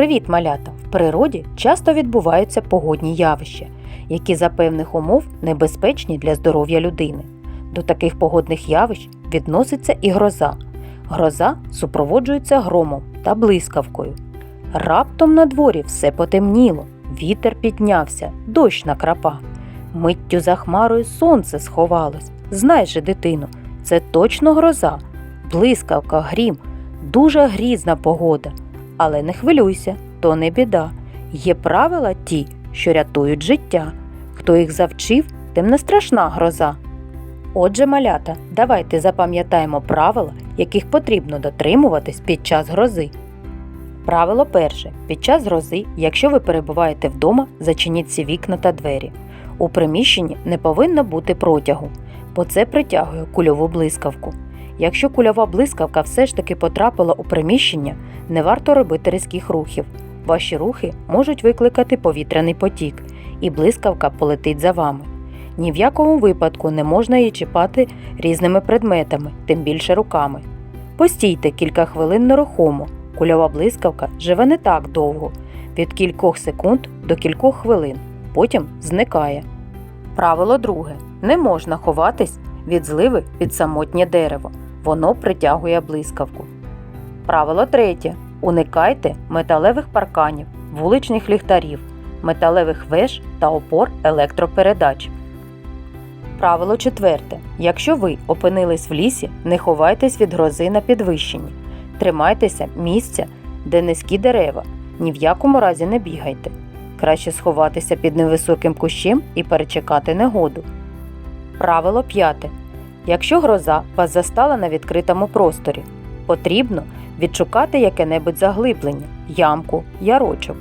Привіт, малята! В природі часто відбуваються погодні явища, які за певних умов небезпечні для здоров'я людини. До таких погодних явищ відноситься і гроза. Гроза супроводжується громом та блискавкою. Раптом на дворі все потемніло, вітер піднявся, дощ накрапав. Миттю за хмарою сонце сховалось. Знай же, дитино, це точно гроза, блискавка, грім, дуже грізна погода. Але не хвилюйся, то не біда. Є правила ті, що рятують життя. Хто їх завчив, тим не страшна гроза. Отже, малята, давайте запам'ятаємо правила, яких потрібно дотримуватись під час грози. Правило перше. Під час грози, якщо ви перебуваєте вдома, зачиніть всі вікна та двері. У приміщенні не повинно бути протягу, бо це притягує кульову блискавку. Якщо кульова блискавка все ж таки потрапила у приміщення, не варто робити різких рухів. Ваші рухи можуть викликати повітряний потік, і блискавка полетить за вами. Ні в якому випадку не можна її чіпати різними предметами, тим більше руками. Постійте кілька хвилин нерухомо. Кульова блискавка живе не так довго від кількох секунд до кількох хвилин, потім зникає. Правило друге: не можна ховатись від зливи під самотнє дерево. Воно притягує блискавку. Правило третє. Уникайте металевих парканів, вуличних ліхтарів, металевих веж та опор електропередач. Правило четверте. Якщо ви опинились в лісі, не ховайтесь від грози на підвищенні. Тримайтеся місця, де низькі дерева. Ні в якому разі не бігайте. Краще сховатися під невисоким кущем і перечекати негоду. Правило п'яте. Якщо гроза вас застала на відкритому просторі, потрібно відшукати яке-небудь заглиблення, ямку, ярочок.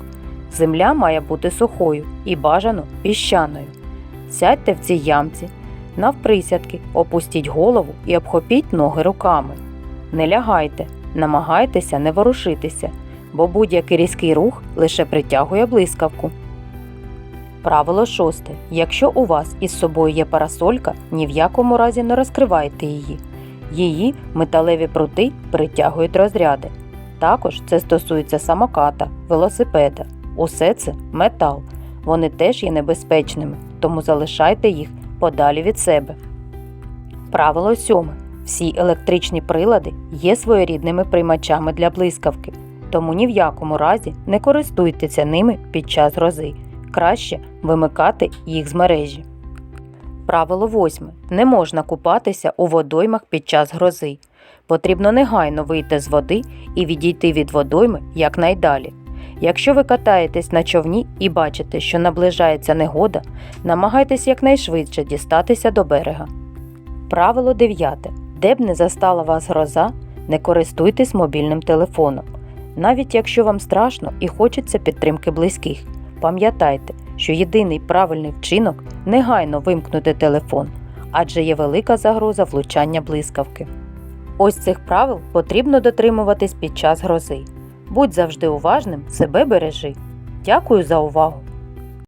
Земля має бути сухою і бажано піщаною. Сядьте в цій ямці, навприсядки, опустіть голову і обхопіть ноги руками. Не лягайте, намагайтеся не ворушитися, бо будь-який різкий рух лише притягує блискавку. Правило шосте. Якщо у вас із собою є парасолька, ні в якому разі не розкривайте її. Її металеві прути притягують розряди. Також це стосується самоката, велосипеда. Усе це метал. Вони теж є небезпечними, тому залишайте їх подалі від себе. Правило сьоме. Всі електричні прилади є своєрідними приймачами для блискавки, тому ні в якому разі не користуйтеся ними під час грози. Краще вимикати їх з мережі. Правило восьме. Не можна купатися у водоймах під час грози. Потрібно негайно вийти з води і відійти від водойми якнайдалі. Якщо ви катаєтесь на човні і бачите, що наближається негода, намагайтесь якнайшвидше дістатися до берега. Правило 9. Де б не застала вас гроза, не користуйтесь мобільним телефоном. Навіть якщо вам страшно і хочеться підтримки близьких, пам'ятайте, що єдиний правильний вчинок негайно вимкнути телефон, адже є велика загроза влучання блискавки. Ось цих правил потрібно дотримуватись під час грози. Будь завжди уважним, себе бережи. Дякую за увагу!